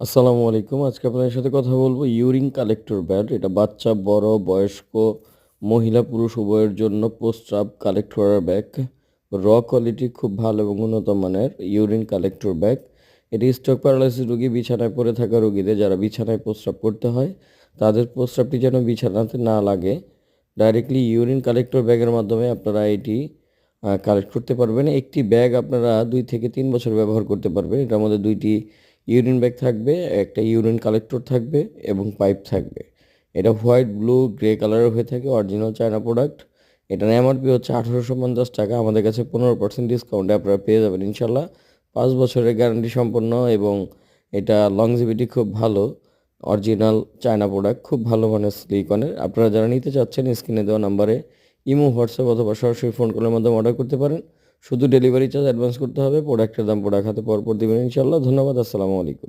আসসালামু আলাইকুম। আজকে আপনাদের সাথে কথা বলব ইউরিন কালেক্টর ব্যাট এটা বাচ্চা, বড়, বয়স্ক, মহিলা, পুরুষ, উভয়ের জন্য প্রস্রাব কালেক্ট করার ব্যাগ র কোয়ালিটি খুব ভালো এবং উন্নত মানের ইউরিন কালেক্টর ব্যাগ এটি স্ট্রোক প্যারালাইসিস রোগী বিছানায় পড়ে থাকা রোগীদের, যারা বিছানায় প্রস্রাব করতে হয়, তাদের প্রস্রাবটি যেন বিছানাতে না লাগে। ডাইরেক্টলি ইউরিন কালেক্টর ব্যাগের মাধ্যমে আপনারা এটি কালেক্ট করতে পারবেন। একটি ব্যাগ আপনারা দুই থেকে তিন বছর ব্যবহার করতে পারবেন। এটার মধ্যে দুইটি ইউরিন ব্যাগ থাকবে, একটা ইউরিন কালেক্টর থাকবে এবং পাইপ থাকবে। এটা হোয়াইট, ব্লু, গ্রে কালারের হয়ে থাকে, অরিজিনাল চায়না প্রোডাক্ট। এটার এমআরপি হচ্ছে আঠারোশো পঞ্চাশ টাকা, আমাদের কাছে পনেরো পার্সেন্ট ডিসকাউন্টে আপনারা পেয়ে যাবেন ইনশাল্লাহ। পাঁচ বছরের গ্যারান্টি সম্পন্ন এবং এটা লংজিভিটি খুব ভালো, অরিজিনাল চায়না প্রোডাক্ট, খুব ভালো মানের স্লিকনের আপনারা যারা নিতে চাচ্ছেন, স্ক্রিনে দেওয়া নাম্বারে ইমো, হোয়াটসঅ্যাপ অথবা সরাসরি ফোন কলের মাধ্যমে অর্ডার করতে পারেন। শুধু ডেলিভারি চার্জ অ্যাডভান্স করতে হবে প্রোডাক্টের দাম প্রোডাক্ট হাতে পরপর দেবেন। ইনশাল্লাহ ধন্যবাদ, আসসালামু আলাইকুম।